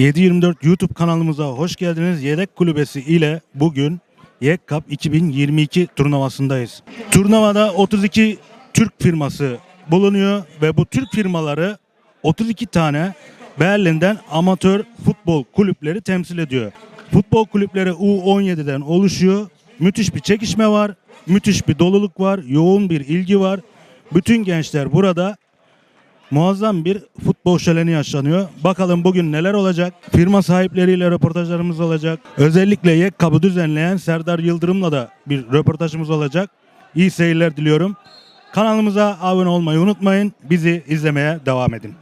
724 YouTube kanalımıza hoş geldiniz. Yedek Kulübesi ile bugün Yek Cup 2022 turnuvasındayız. Turnuvada 32 Türk firması bulunuyor ve bu Türk firmaları 32 tane Berlin'den amatör futbol kulüpleri temsil ediyor. Futbol kulüpleri U17'den oluşuyor. Müthiş bir çekişme var, müthiş bir doluluk var, yoğun bir ilgi var. Bütün gençler burada Muazzam bir futbol şöleni yaşanıyor. Bakalım bugün neler olacak? Firma sahipleriyle röportajlarımız olacak. Özellikle Yek Kabı düzenleyen Serdar Yıldırım'la da bir röportajımız olacak. İyi seyirler diliyorum. Kanalımıza abone olmayı unutmayın. Bizi izlemeye devam edin.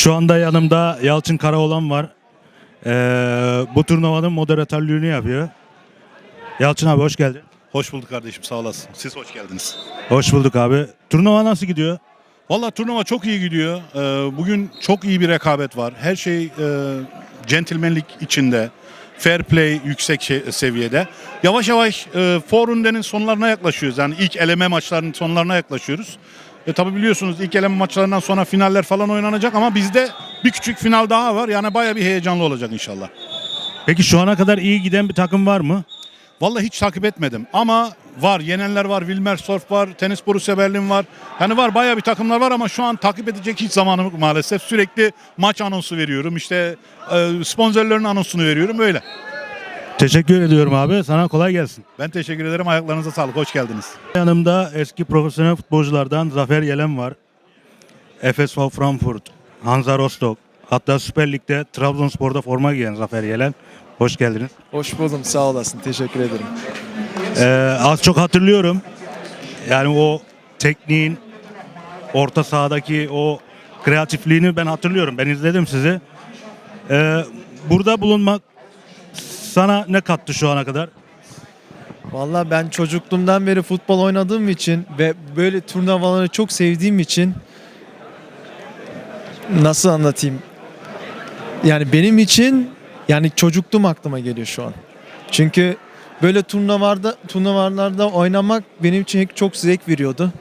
Şu anda yanımda Yalçın Karaoğlan var. Ee, bu turnuvanın moderatörlüğünü yapıyor. Yalçın abi hoş geldin. Hoş bulduk kardeşim sağ olasın. Siz hoş geldiniz. Hoş bulduk abi. Turnuva nasıl gidiyor? Valla turnuva çok iyi gidiyor. Ee, bugün çok iyi bir rekabet var. Her şey e, centilmenlik içinde. Fair play yüksek şey- seviyede. Yavaş yavaş e, Forunden'in sonlarına yaklaşıyoruz. Yani ilk eleme maçlarının sonlarına yaklaşıyoruz. E, tabii biliyorsunuz ilk eleme maçlarından sonra finaller falan oynanacak ama bizde bir küçük final daha var. Yani baya bir heyecanlı olacak inşallah. Peki şu ana kadar iyi giden bir takım var mı? Vallahi hiç takip etmedim ama var. Yenenler var, Wilmersdorf var, Tenis Borussia Berlin var. Yani var bayağı bir takımlar var ama şu an takip edecek hiç zamanım yok maalesef. Sürekli maç anonsu veriyorum. İşte e, sponsorların anonsunu veriyorum böyle. Teşekkür ediyorum abi. Sana kolay gelsin. Ben teşekkür ederim. Ayaklarınıza sağlık. Hoş geldiniz. Yanımda eski profesyonel futbolculardan Zafer Yelen var. FSV Frankfurt, Hansa Rostock, hatta Süper Lig'de Trabzonspor'da forma giyen Zafer Yelen. Hoş geldiniz. Hoş buldum sağ olasın teşekkür ederim. Ee, az çok hatırlıyorum. Yani o tekniğin orta sahadaki o kreatifliğini ben hatırlıyorum. Ben izledim sizi. Ee, burada bulunmak sana ne kattı şu ana kadar? Valla ben çocukluğumdan beri futbol oynadığım için ve böyle turnuvaları çok sevdiğim için nasıl anlatayım? Yani benim için yani çocukluğum aklıma geliyor şu an. Çünkü böyle turnuvalarda turnuvalarda oynamak benim için çok zevk veriyordu.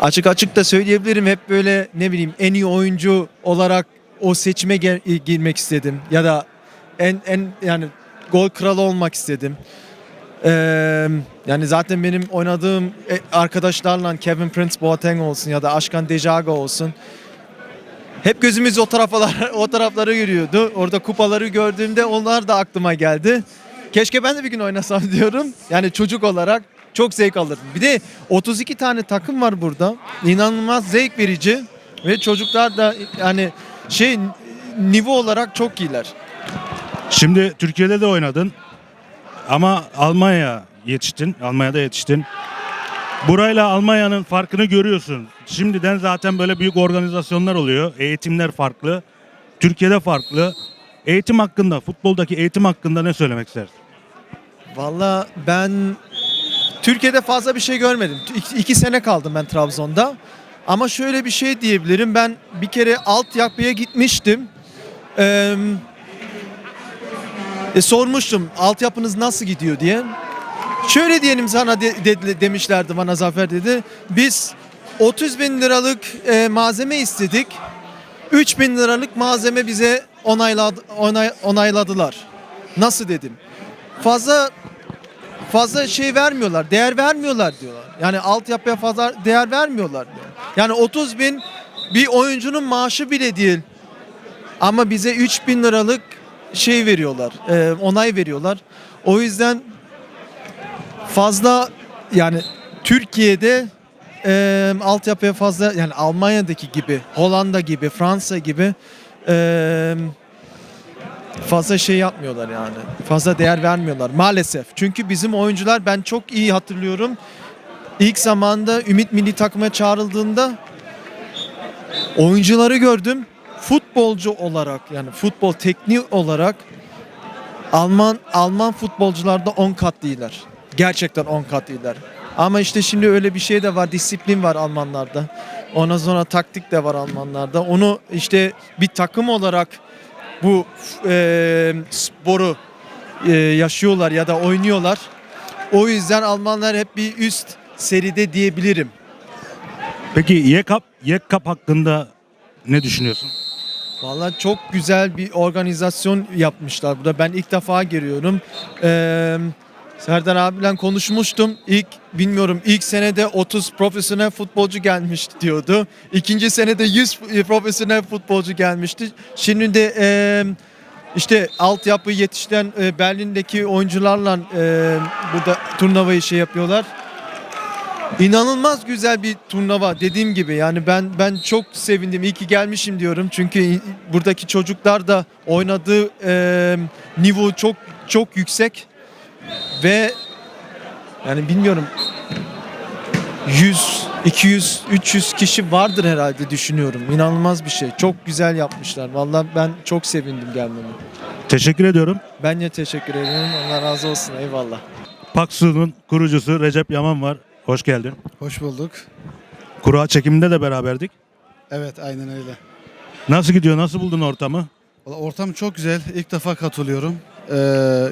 Açık açık da söyleyebilirim hep böyle ne bileyim en iyi oyuncu olarak o seçime gel- girmek istedim ya da en en yani gol kralı olmak istedim. Ee, yani zaten benim oynadığım e, arkadaşlarla Kevin Prince Boateng olsun ya da Ashkan Dejaga olsun. Hep gözümüz o taraflara o taraflara yürüyordu. Orada kupaları gördüğümde onlar da aklıma geldi. Keşke ben de bir gün oynasam diyorum. Yani çocuk olarak çok zevk alırdım. Bir de 32 tane takım var burada. İnanılmaz zevk verici ve çocuklar da yani şey nivo olarak çok iyiler. Şimdi Türkiye'de de oynadın ama Almanya yetiştin. Almanya'da yetiştin. Burayla Almanya'nın farkını görüyorsun. Şimdiden zaten böyle büyük organizasyonlar oluyor. Eğitimler farklı. Türkiye'de farklı. Eğitim hakkında, futboldaki eğitim hakkında ne söylemek istersin? Valla ben Türkiye'de fazla bir şey görmedim. İki, iki sene kaldım ben Trabzon'da. Ama şöyle bir şey diyebilirim. Ben bir kere altyapıya gitmiştim. Ee, e, sormuştum altyapınız nasıl gidiyor diye. Şöyle diyelim sana de- de- demişlerdi bana Zafer dedi. Biz 30 bin liralık e, malzeme istedik. 3 bin liralık malzeme bize onayladı, onay, onayladılar. Nasıl dedim. Fazla fazla şey vermiyorlar, değer vermiyorlar diyorlar. Yani altyapıya fazla değer vermiyorlar diyor. Yani 30 bin bir oyuncunun maaşı bile değil. Ama bize 3 bin liralık şey veriyorlar, e, onay veriyorlar. O yüzden fazla yani Türkiye'de e, altyapıya fazla yani Almanya'daki gibi, Hollanda gibi, Fransa gibi e, fazla şey yapmıyorlar yani. Fazla değer vermiyorlar maalesef. Çünkü bizim oyuncular ben çok iyi hatırlıyorum. İlk zamanda Ümit milli takıma çağrıldığında Oyuncuları gördüm. Futbolcu olarak yani futbol tekniği olarak Alman Alman futbolcularda 10 kat iyiler. Gerçekten 10 kat iyiler. Ama işte şimdi öyle bir şey de var. Disiplin var Almanlarda. Ondan sonra taktik de var Almanlarda. Onu işte bir takım olarak bu e, sporu e, yaşıyorlar ya da oynuyorlar. O yüzden Almanlar hep bir üst seride diyebilirim. Peki YEKAP, YEKAP hakkında ne düşünüyorsun? Vallahi çok güzel bir organizasyon yapmışlar burada. Ben ilk defa giriyorum. Ee, Serdar abiyle konuşmuştum. İlk bilmiyorum ilk senede 30 profesyonel futbolcu gelmiş diyordu. İkinci senede 100 profesyonel futbolcu gelmişti. Şimdi de e, işte altyapı yetiştiren e, Berlin'deki oyuncularla e, burada turnuvayı şey yapıyorlar. İnanılmaz güzel bir turnuva dediğim gibi. Yani ben ben çok sevindim. İyi ki gelmişim diyorum. Çünkü buradaki çocuklar da oynadığı e, niveau çok çok yüksek. Ve yani bilmiyorum 100 200 300 kişi vardır herhalde düşünüyorum. İnanılmaz bir şey. Çok güzel yapmışlar. Vallahi ben çok sevindim gelmeme. Teşekkür ediyorum. ben de teşekkür ederim. Allah razı olsun. Eyvallah. Paksu'nun kurucusu Recep Yaman var. Hoş geldin. Hoş bulduk. Kura çekiminde de beraberdik. Evet aynen öyle. Nasıl gidiyor? Nasıl buldun ortamı? Valla Ortam çok güzel. İlk defa katılıyorum. Ee,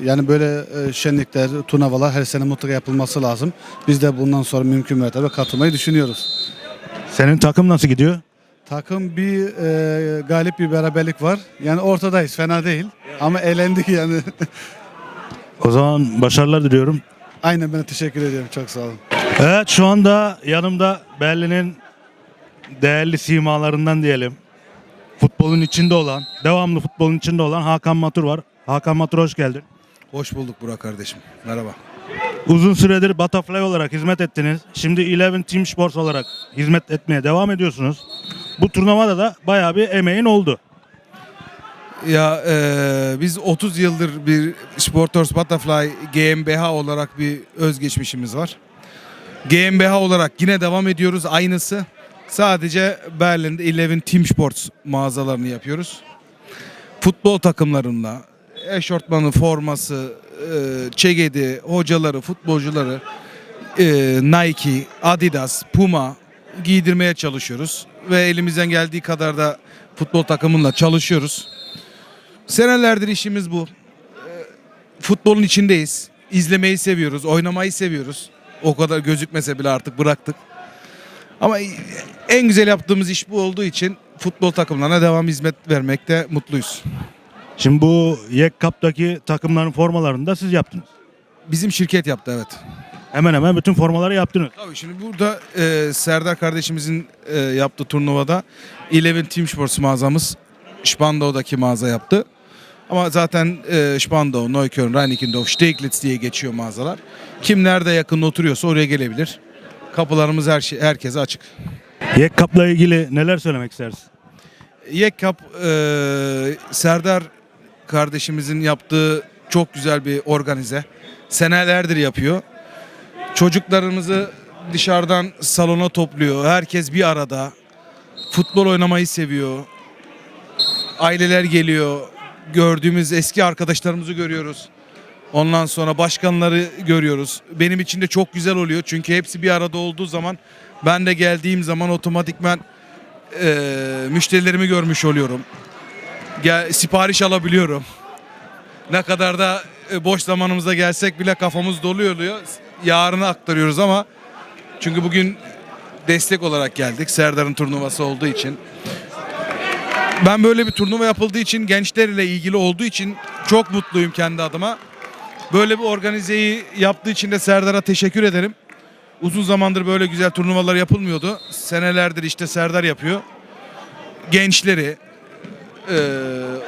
yani böyle e, şenlikler, turnuvalar her sene mutlaka yapılması lazım. Biz de bundan sonra mümkün mertebe katılmayı düşünüyoruz. Senin takım nasıl gidiyor? Takım bir e, galip bir beraberlik var. Yani ortadayız fena değil. Ama eğlendik yani. O zaman başarılar diliyorum. aynen ben teşekkür ediyorum. Çok sağ olun. Evet şu anda yanımda Berlin'in değerli simalarından diyelim. Futbolun içinde olan, devamlı futbolun içinde olan Hakan Matur var. Hakan Matur hoş geldin. Hoş bulduk Burak kardeşim. Merhaba. Uzun süredir Butterfly olarak hizmet ettiniz. Şimdi Eleven Team Sports olarak hizmet etmeye devam ediyorsunuz. Bu turnuvada da bayağı bir emeğin oldu. Ya e, biz 30 yıldır bir Sportors Butterfly GmbH olarak bir özgeçmişimiz var. GmbH olarak yine devam ediyoruz aynısı. Sadece Berlin'de Eleven Team Sports mağazalarını yapıyoruz. Futbol takımlarında eşortmanı, forması, e, çegedi, hocaları, futbolcuları e, Nike, Adidas, Puma giydirmeye çalışıyoruz. Ve elimizden geldiği kadar da futbol takımıyla çalışıyoruz. Senelerdir işimiz bu. Ee, Futbolun içindeyiz. İzlemeyi seviyoruz, oynamayı seviyoruz. O kadar gözükmese bile artık bıraktık. Ama en güzel yaptığımız iş bu olduğu için futbol takımlarına devam hizmet vermekte mutluyuz. Şimdi bu Yek Cup'taki takımların formalarını da siz yaptınız. Bizim şirket yaptı evet. Hemen hemen bütün formaları yaptınız. Tabii şimdi burada e, Serdar kardeşimizin e, yaptığı turnuvada Eleven Team Sports mağazamız Spandau'daki mağaza yaptı. Ama zaten e, Spandau, Neukölln, Reinickendorf, Steglitz diye geçiyor mağazalar. Kim nerede yakın oturuyorsa oraya gelebilir. Kapılarımız her şey, herkese açık. Yek Cup'la ilgili neler söylemek istersin? Yekkap e, Serdar kardeşimizin yaptığı çok güzel bir organize. Senelerdir yapıyor. Çocuklarımızı dışarıdan salona topluyor. Herkes bir arada. Futbol oynamayı seviyor. Aileler geliyor. Gördüğümüz eski arkadaşlarımızı görüyoruz. Ondan sonra başkanları görüyoruz. Benim için de çok güzel oluyor. Çünkü hepsi bir arada olduğu zaman ben de geldiğim zaman otomatikman e, müşterilerimi görmüş oluyorum. Gel, sipariş alabiliyorum. Ne kadar da e, boş zamanımızda gelsek bile kafamız dolu oluyor. Yarına aktarıyoruz ama çünkü bugün destek olarak geldik. Serdar'ın turnuvası olduğu için. Ben böyle bir turnuva yapıldığı için gençlerle ilgili olduğu için çok mutluyum kendi adıma. Böyle bir organizeyi yaptığı için de Serdar'a teşekkür ederim. Uzun zamandır böyle güzel turnuvalar yapılmıyordu. Senelerdir işte Serdar yapıyor. Gençleri, e,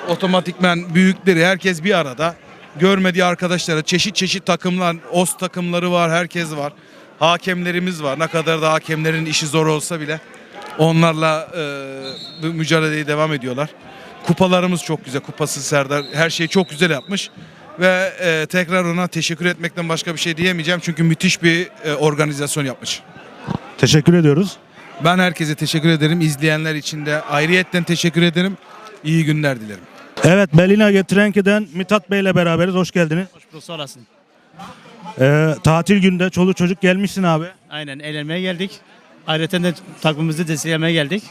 otomatikmen büyükleri herkes bir arada. Görmediği arkadaşlara çeşit çeşit takımlar, OS takımları var, herkes var. Hakemlerimiz var. Ne kadar da hakemlerin işi zor olsa bile onlarla e, bu mücadeleye devam ediyorlar. Kupalarımız çok güzel. Kupası Serdar her şeyi çok güzel yapmış. Ve e, tekrar ona teşekkür etmekten başka bir şey diyemeyeceğim. Çünkü müthiş bir e, organizasyon yapmış. Teşekkür ediyoruz. Ben herkese teşekkür ederim. İzleyenler için de ayrıyetten teşekkür ederim. İyi günler dilerim. Evet Belina Getrenki'den Mithat Bey ile beraberiz. Hoş geldiniz. Hoş bulduk sağ olasın. Ee, tatil günde çoluk çocuk gelmişsin abi. Aynen eğlenmeye geldik. Ayrıca de takımımızı desteklemeye geldik.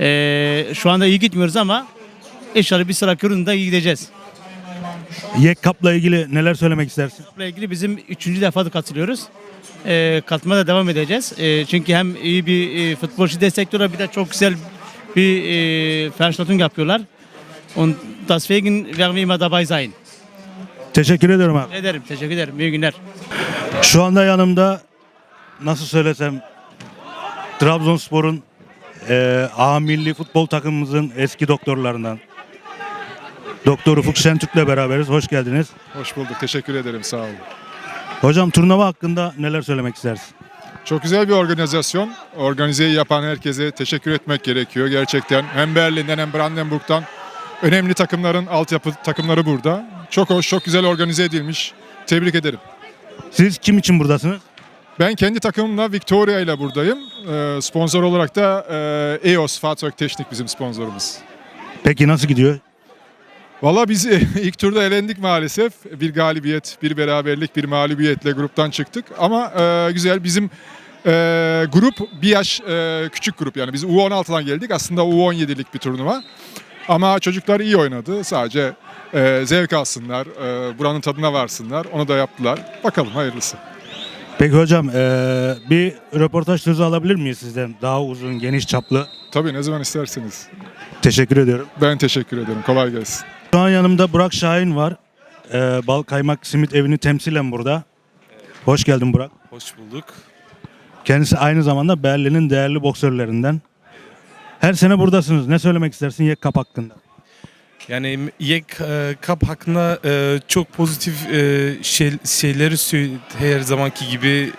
Ee, şu anda iyi gitmiyoruz ama inşallah bir sonraki turunda iyi gideceğiz. Yek Cup'la ilgili neler söylemek istersin? Bununla ilgili bizim üçüncü defa da katılıyoruz. Ee, katılmaya da devam edeceğiz. Ee, çünkü hem iyi bir e, futbolcu destekliyorlar bir de çok güzel bir e, Veranstaltung yapıyorlar. Und deswegen werden wir immer dabei sein. Teşekkür ediyorum abi. Ederim, teşekkür ederim. İyi günler. Şu anda yanımda nasıl söylesem Trabzonspor'un eee A milli futbol takımımızın eski doktorlarından Doktor Ufuk Şentürk'le beraberiz. Hoş geldiniz. Hoş bulduk. Teşekkür ederim. Sağ olun. Hocam turnuva hakkında neler söylemek istersin? Çok güzel bir organizasyon. Organizeyi yapan herkese teşekkür etmek gerekiyor gerçekten. Hem Berlin'den hem Brandenburg'dan önemli takımların altyapı takımları burada. Çok hoş, çok güzel organize edilmiş. Tebrik ederim. Siz kim için buradasınız? Ben kendi takımımla Victoria ile buradayım. Ee, sponsor olarak da e, EOS Fahrzeugtechnik bizim sponsorumuz. Peki nasıl gidiyor? Valla biz ilk turda elendik maalesef. Bir galibiyet, bir beraberlik, bir mağlubiyetle gruptan çıktık. Ama e, güzel bizim e, grup bir yaş e, küçük grup yani biz U16'dan geldik. Aslında U17'lik bir turnuva. Ama çocuklar iyi oynadı. Sadece e, zevk alsınlar, e, buranın tadına varsınlar. Onu da yaptılar. Bakalım hayırlısı. Peki hocam eee, bir röportaj sözü alabilir miyiz sizden? Daha uzun, geniş çaplı. Tabii ne zaman isterseniz. Teşekkür ediyorum. Ben teşekkür ederim. Kolay gelsin. Şu an yanımda Burak Şahin var. Eee, Bal Kaymak Simit Evi'ni temsilen burada. Hoş geldin Burak. Hoş bulduk. Kendisi aynı zamanda Berlin'in değerli boksörlerinden. Her sene buradasınız. Ne söylemek istersin Yek Cup hakkında? Yani Yek e, Cup hakkında e, çok pozitif e, şey, şeyleri söyledi her zamanki gibi.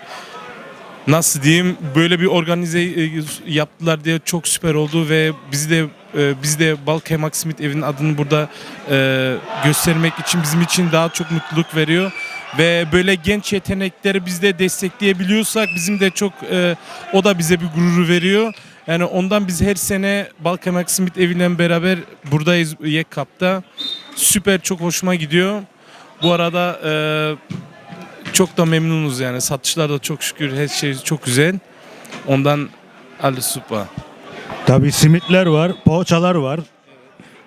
Nasıl diyeyim böyle bir organize e, yaptılar diye çok süper oldu ve biz de e, biz de Balkaymak Smith evinin adını burada e, göstermek için bizim için daha çok mutluluk veriyor ve böyle genç yetenekleri biz de destekleyebiliyorsak bizim de çok e, o da bize bir gururu veriyor. Yani ondan biz her sene Balkamak Smith eviyle beraber buradayız Yek Cup'ta. Süper çok hoşuma gidiyor. Bu arada e, çok da memnunuz yani. Satışlar da çok şükür her şey çok güzel. Ondan Ali Supa. Tabii simitler var, poğaçalar var,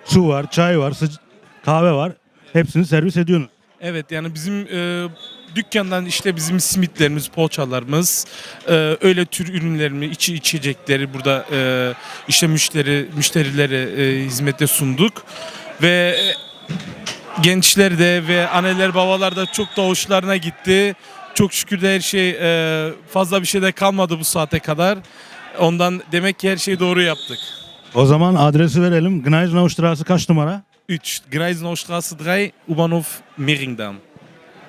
su var, çay var, sıc- kahve var. Hepsini servis ediyorsunuz. Evet yani bizim e, dükkandan işte bizim simitlerimiz, poğaçalarımız, e, öyle tür ürünlerimi, içi içecekleri burada e, işte müşteri müşterilere e, hizmete sunduk ve e, gençler de ve anneler babalar da çok da hoşlarına gitti. Çok şükür de her şey e, fazla bir şey de kalmadı bu saate kadar. Ondan demek ki her şeyi doğru yaptık. O zaman adresi verelim. Gneisenaustraße kaç numara? 3. Greisenaustraße 3, U-Bahnhof Mehringdamm.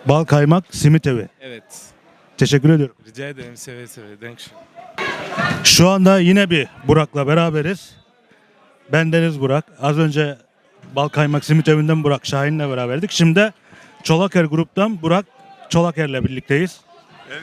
Bal Kaymak Simit Evi. Evet. Teşekkür ediyorum. Rica ederim seve seve. Dankeschön. Şu anda yine bir Burak'la beraberiz. Ben Deniz Burak. Az önce Bal Kaymak Simit Evi'nden Burak Şahin'le beraberdik. Şimdi de Çolaker Grup'tan Burak Çolaker'le birlikteyiz.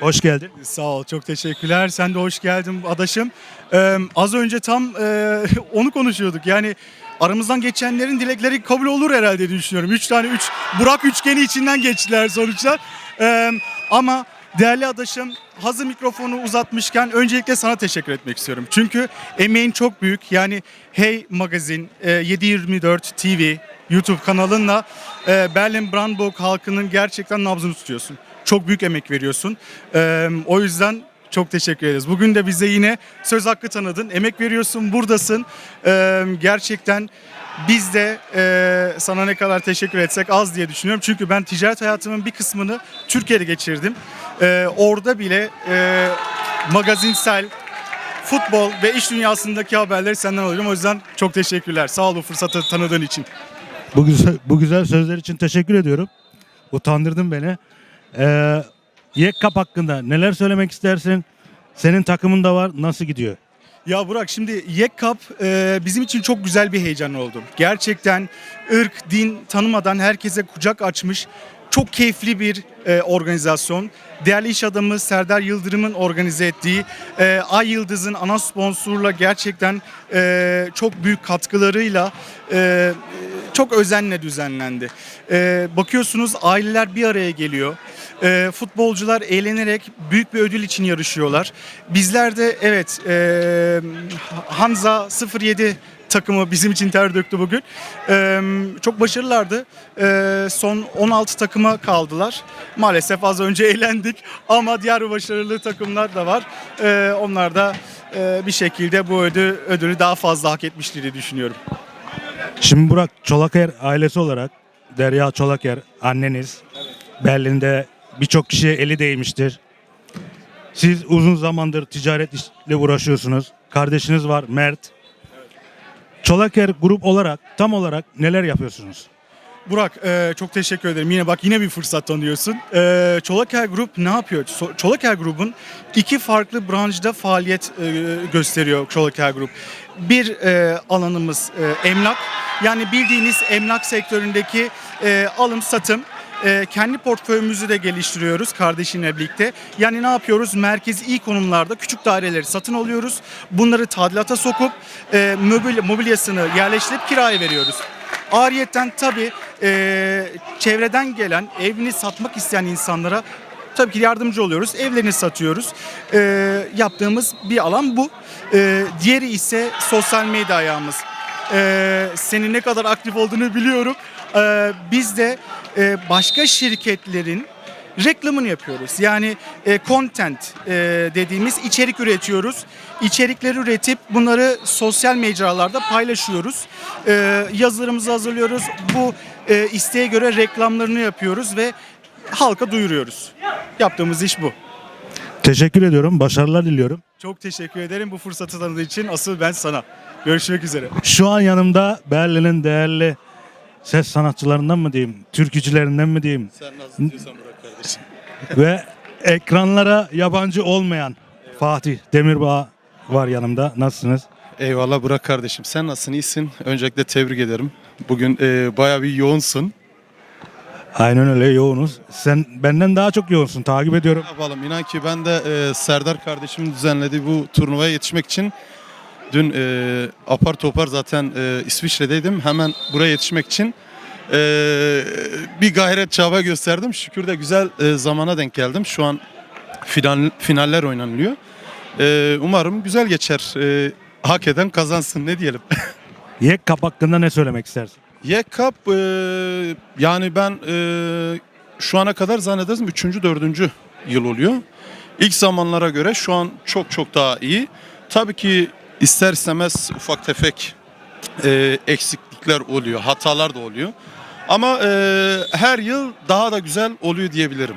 Hoş geldin. Sağ ol, çok teşekkürler. Sen de hoş geldin adaşım. Ee, az önce tam e, onu konuşuyorduk. Yani aramızdan geçenlerin dilekleri kabul olur herhalde diye düşünüyorum. Üç tane, üç Burak üçgeni içinden geçtiler sonuçta. Ee, ama değerli adaşım hazır mikrofonu uzatmışken öncelikle sana teşekkür etmek istiyorum. Çünkü emeğin çok büyük. Yani Hey Magazin, e, 724 TV, YouTube kanalınla Berlin Brandenburg halkının gerçekten nabzını tutuyorsun. Çok büyük emek veriyorsun. O yüzden çok teşekkür ederiz. Bugün de bize yine söz hakkı tanıdın. Emek veriyorsun, buradasın. E, gerçekten biz de e, sana ne kadar teşekkür etsek az diye düşünüyorum. Çünkü ben ticaret hayatımın bir kısmını Türkiye'de geçirdim. E, orada bile e, magazinsel, futbol ve iş dünyasındaki haberleri senden alıyorum. O yüzden çok teşekkürler. Sağ ol bu fırsatı tanıdığın için. Bu güzel, bu güzel sözler için teşekkür ediyorum. Utandırdın beni. Ee, Yek Cup hakkında neler söylemek istersin? Senin takımın da var. Nasıl gidiyor? Ya Burak şimdi Yek Cup e, bizim için çok güzel bir heyecan oldu. Gerçekten ırk, din tanımadan herkese kucak açmış çok keyifli bir e, organizasyon. Değerli iş adamı Serdar Yıldırım'ın organize ettiği e, Ay Yıldız'ın ana sponsorla gerçekten e, çok büyük katkılarıyla e, çok özenle düzenlendi. E, bakıyorsunuz aileler bir araya geliyor. E, futbolcular eğlenerek büyük bir ödül için yarışıyorlar. Bizler de evet e, Hanza 07 takımı bizim için ter döktü bugün. Ee, çok başarılılardı. Ee, son 16 takıma kaldılar. Maalesef az önce eğlendik ama diğer başarılı takımlar da var. Ee, onlar da e, bir şekilde bu ödül, ödülü daha fazla hak etmiştir diye düşünüyorum. Şimdi Burak Çolaker ailesi olarak Derya Çolaker anneniz Berlin'de birçok kişiye eli değmiştir. Siz uzun zamandır ticaret işle uğraşıyorsunuz. Kardeşiniz var Mert. Çolaker grup olarak tam olarak neler yapıyorsunuz? Burak e, çok teşekkür ederim. Yine bak yine bir fırsat tanıyorsun. E, Çolaker Grup ne yapıyor? Çolaker Grup'un iki farklı branşta faaliyet e, gösteriyor Çolaker Grup. Bir e, alanımız e, emlak. Yani bildiğiniz emlak sektöründeki e, alım satım. E, kendi portföyümüzü de geliştiriyoruz kardeşimle birlikte. Yani ne yapıyoruz? Merkezi iyi konumlarda küçük daireleri satın alıyoruz. Bunları tadilata sokup e, mobilya, mobilyasını yerleştirip kiraya veriyoruz. Ariyetten tabii e, çevreden gelen evini satmak isteyen insanlara tabii ki yardımcı oluyoruz. Evlerini satıyoruz. E, yaptığımız bir alan bu. E, diğeri ise sosyal medya ayağımız. E, senin ne kadar aktif olduğunu biliyorum. E, biz de e, başka şirketlerin reklamını yapıyoruz. Yani e, content e, dediğimiz içerik üretiyoruz. İçerikleri üretip bunları sosyal mecralarda paylaşıyoruz. E, yazılarımızı hazırlıyoruz. Bu e, isteğe göre reklamlarını yapıyoruz ve halka duyuruyoruz. Yaptığımız iş bu. Teşekkür ediyorum. Başarılar diliyorum. Çok teşekkür ederim bu fırsatı tanıdığın için. Asıl ben sana. Görüşmek üzere. Şu an yanımda Berlin'in değerli ses sanatçılarından mı diyeyim, türkücülerinden mi diyeyim Sen nasıl diyorsan bırak kardeşim. ve ekranlara yabancı olmayan Fatih Demirbağ var yanımda. Nasılsınız? Eyvallah Burak kardeşim. Sen nasılsın? İyisin. Öncelikle tebrik ederim. Bugün e, bayağı bir yoğunsun. Aynen öyle yoğunuz. Sen benden daha çok yoğunsun. Takip ediyorum. Ne yapalım? İnan ki ben de e, Serdar kardeşimin düzenlediği bu turnuvaya yetişmek için dün e, apar topar zaten e, İsviçre'deydim. Hemen buraya yetişmek için e, bir gayret çaba gösterdim. Şükür de güzel e, zamana denk geldim. Şu an final, finaller oynanılıyor. E, umarım güzel geçer. E, hak eden kazansın ne diyelim. Yek Kap hakkında ne söylemek istersin? Yek Cup e, yani ben e, şu ana kadar zannedersem 3. 4. yıl oluyor. İlk zamanlara göre şu an çok çok daha iyi. Tabii ki ister istemez ufak tefek e, eksiklikler oluyor, hatalar da oluyor. Ama e, her yıl daha da güzel oluyor diyebilirim.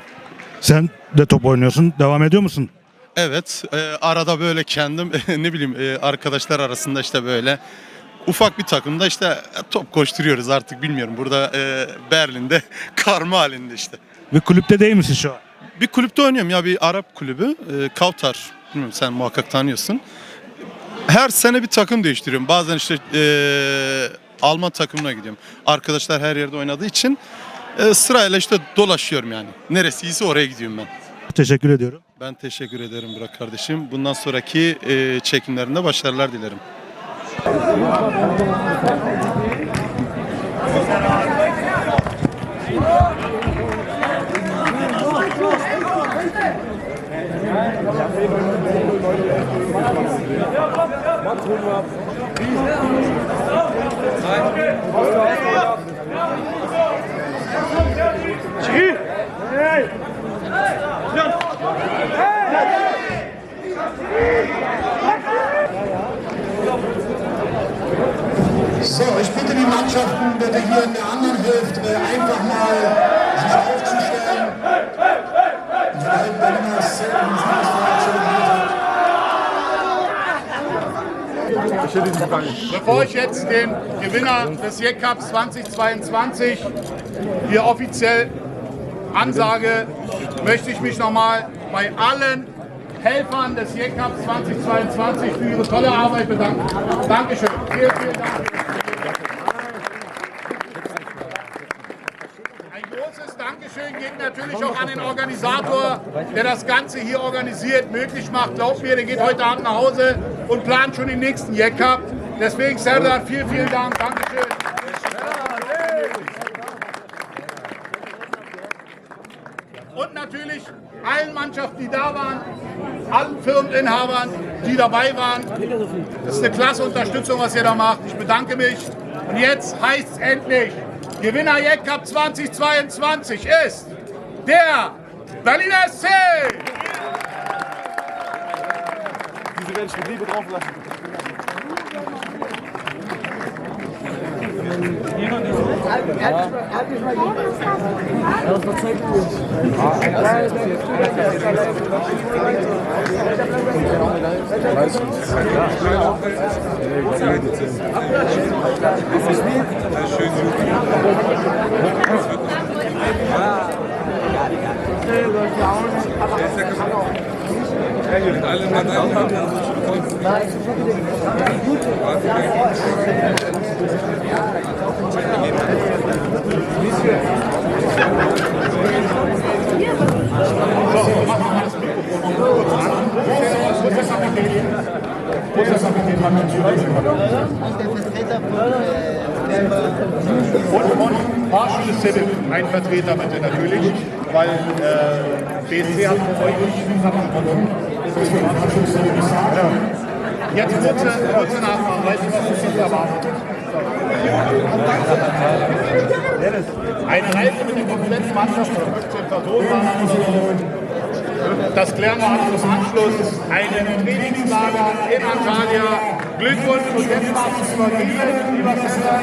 Sen de top oynuyorsun. Devam ediyor musun? Evet, e, arada böyle kendim ne bileyim e, arkadaşlar arasında işte böyle ufak bir takımda işte top koşturuyoruz artık bilmiyorum. Burada e, Berlin'de karma halinde işte. Bir kulüpte değil misin şu an? Bir kulüpte oynuyorum ya bir Arap kulübü. E, Kavtar. Bilmiyorum sen muhakkak tanıyorsun. Her sene bir takım değiştiriyorum. Bazen işte e, Alman takımına gidiyorum. Arkadaşlar her yerde oynadığı için e, sırayla işte dolaşıyorum yani. Neresiyse oraya gidiyorum ben. Teşekkür ediyorum. Ben teşekkür ederim Burak kardeşim. Bundan sonraki e, çekimlerinde başarılar dilerim. So, ich bitte die Mannschaften bitte hier in der anderen Hälfte einfach mal sich aufzustellen. Beiden Berliner Szenen Bevor ich jetzt den Gewinner des JEC Cups 2022 hier offiziell ansage, möchte ich mich nochmal bei allen Helfern des JEC Cups 2022 für ihre tolle Arbeit bedanken. Dankeschön. Vielen, vielen Dank. Ein großes Dankeschön. Dankeschön geht natürlich auch an den Organisator, der das Ganze hier organisiert, möglich macht. Glaubt mir, der geht heute Abend nach Hause und plant schon den nächsten Jack Cup. Deswegen, Serdar, vielen, vielen Dank. Dankeschön. Und natürlich allen Mannschaften, die da waren, allen Firmeninhabern, die dabei waren. Das ist eine klasse Unterstützung, was ihr da macht. Ich bedanke mich. Und jetzt heißt es endlich, Gewinner Jack Cup 2022 ist der Berliner SC! Diese werde ich mit Liebe das ist Schön. Und alle Parteien haben Puxa essa pequena na minha und Fahrschule Civic, ein Vertreter bitte natürlich, weil äh, BSC hat für euch nicht gewonnen. Jetzt kurze, kurze Nachfrage, weißt du, was jetzt erwartet? Eine Reise mit der kompletten Mannschaft von 15 Personen. Das klären wir Anschluss. Ein Trainingslager in Antalya. Glückwunsch und jetzt darf es übergeben, lieber Sender.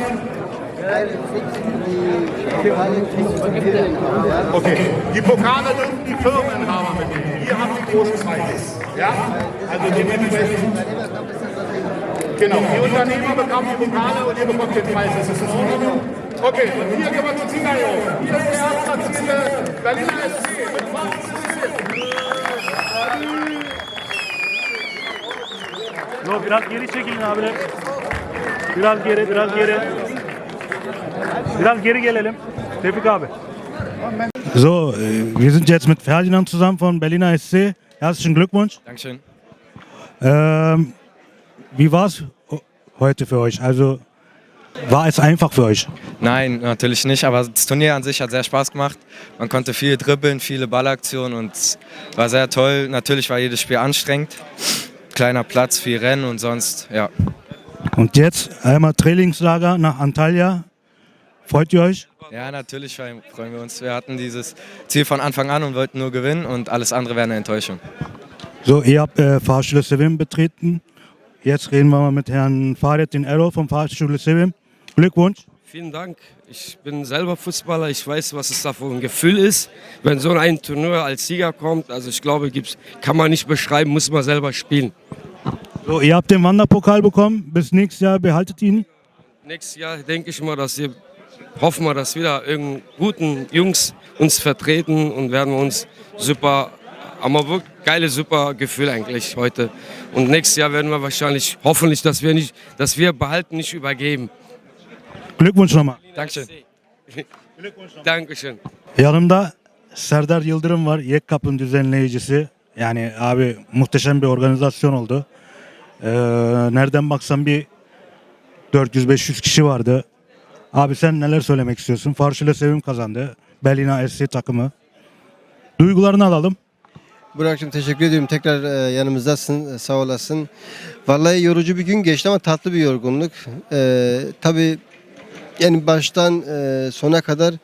Okay, die Pokale dürfen die Firmeninhaber mitnehmen. Ihr habt die großen Preise. Ja? Also dementsprechend. Genau, die Unternehmer bekommen die Pokale und ihr bekommt den Preis. Ist das in Ordnung? Okay, und hier gehen wir zu Zigayo. Hier ist der erstplatzierte Berliner SC mit 20 Yo, biraz geri çekilin abiler. Biraz geri, biraz geri. Biraz geri gelelim. Tevfik abi. So, äh, wir sind jetzt mit Ferdinand zusammen von Berliner SC. Herzlichen Glückwunsch. Dankeschön. Ähm, wie war es heute für euch? Also, war es einfach für euch? Nein, natürlich nicht, aber das Turnier an sich hat sehr Spaß gemacht. Man konnte viel dribbeln, viele Ballaktionen und es war sehr toll. Natürlich war jedes Spiel anstrengend. Kleiner Platz, viel Rennen und sonst, ja. Und jetzt einmal Trainingslager nach Antalya. Freut ihr euch? Ja, natürlich freuen wir uns. Wir hatten dieses Ziel von Anfang an und wollten nur gewinnen und alles andere wäre eine Enttäuschung. So, ihr habt äh, Fahrschule Sevim betreten. Jetzt reden wir mal mit Herrn Farid den Errol vom Fahrschule Sevim. Glückwunsch. Vielen Dank. Ich bin selber Fußballer. Ich weiß, was es da für ein Gefühl ist, wenn so ein Turnier als Sieger kommt. Also ich glaube, gibt's, kann man nicht beschreiben, muss man selber spielen. So, ihr habt den Wanderpokal bekommen. Bis nächstes Jahr behaltet ihn. Nächstes Jahr denke ich mal, dass wir hoffen wir, dass wieder irgendeinen guten Jungs uns vertreten und werden uns super, haben wir wirklich geile, super Gefühl eigentlich heute. Und nächstes Jahr werden wir wahrscheinlich, hoffentlich, dass wir nicht, dass wir behalten, nicht übergeben. Glückwunsch nochmal. Dankeschön. Dankeschön. Yanımda Serdar Yıldırım var. Yek Cup'ın düzenleyicisi. Yani abi muhteşem bir organizasyon oldu. Ee, nereden baksan bir 400-500 kişi vardı. Abi sen neler söylemek istiyorsun? Farşıyla Sevim kazandı. Berlina SC takımı. Duygularını alalım. Burak'cığım teşekkür ediyorum. Tekrar e, yanımızdasın. e, Sağ olasın. Vallahi yorucu bir gün geçti ama tatlı bir yorgunluk. E, tabii yani baştan e, sona kadar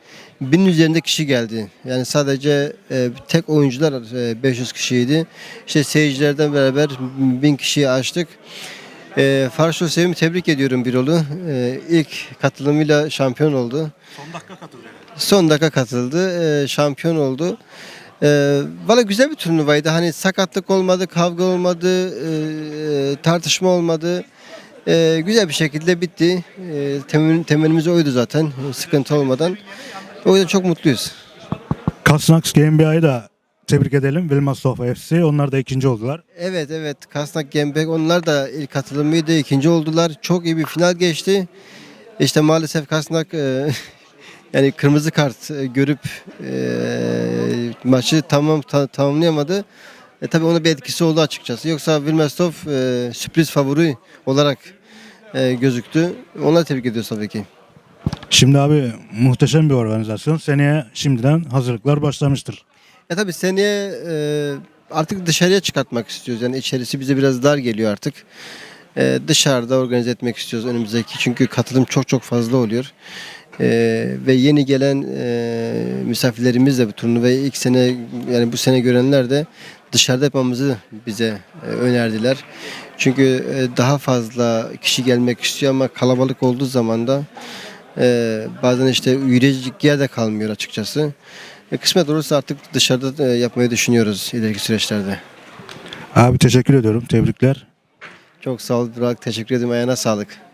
binin üzerinde kişi geldi. Yani sadece e, tek oyuncular e, 500 kişiydi. İşte seyircilerden beraber bin kişiyi aştık. E, Farşo Sevim'i tebrik ediyorum Birol'u. E, ilk katılımıyla şampiyon oldu. Son dakika katıldı. Son dakika katıldı. e, şampiyon oldu. E, Valla güzel bir turnuvaydı. Hani sakatlık olmadı, kavga olmadı, e, tartışma olmadı. E, güzel bir şekilde bitti. E, temin, temelimiz oydu zaten. Sıkıntı olmadan. O yüzden çok mutluyuz. Kasnaks GmbH'yı da tebrik edelim. Wilmersdorf FC. Onlar da ikinci oldular. Evet evet Kasnak Gembek onlar da ilk katılımıydı. ikinci oldular. Çok iyi bir final geçti. İşte maalesef Kasnak e, yani kırmızı kart e, görüp e, maçı tamam ta- tamamlayamadı. E, tabii onun bir etkisi oldu açıkçası. Yoksa Wilmersdorf e, sürpriz favori olarak e, gözüktü. Ona tebrik ediyoruz tabii ki. Şimdi abi muhteşem bir organizasyon. Seneye şimdiden hazırlıklar başlamıştır. Ya tabii seneye e, artık dışarıya çıkartmak istiyoruz. Yani içerisi bize biraz dar geliyor artık. E, dışarıda organize etmek istiyoruz önümüzdeki. Çünkü katılım çok çok fazla oluyor. E, ve yeni gelen e, misafirlerimiz de bu turnuvayı ilk sene yani bu sene görenler de dışarıda yapmamızı bize e, önerdiler. Çünkü e, daha fazla kişi gelmek istiyor ama kalabalık olduğu zaman da e, bazen işte yürüyecek yer de kalmıyor açıkçası. Kısmet olursa artık dışarıda yapmayı düşünüyoruz ileriki süreçlerde. Abi teşekkür ediyorum. Tebrikler. Çok sağ ol Burak. Teşekkür ederim. Ayağına sağlık.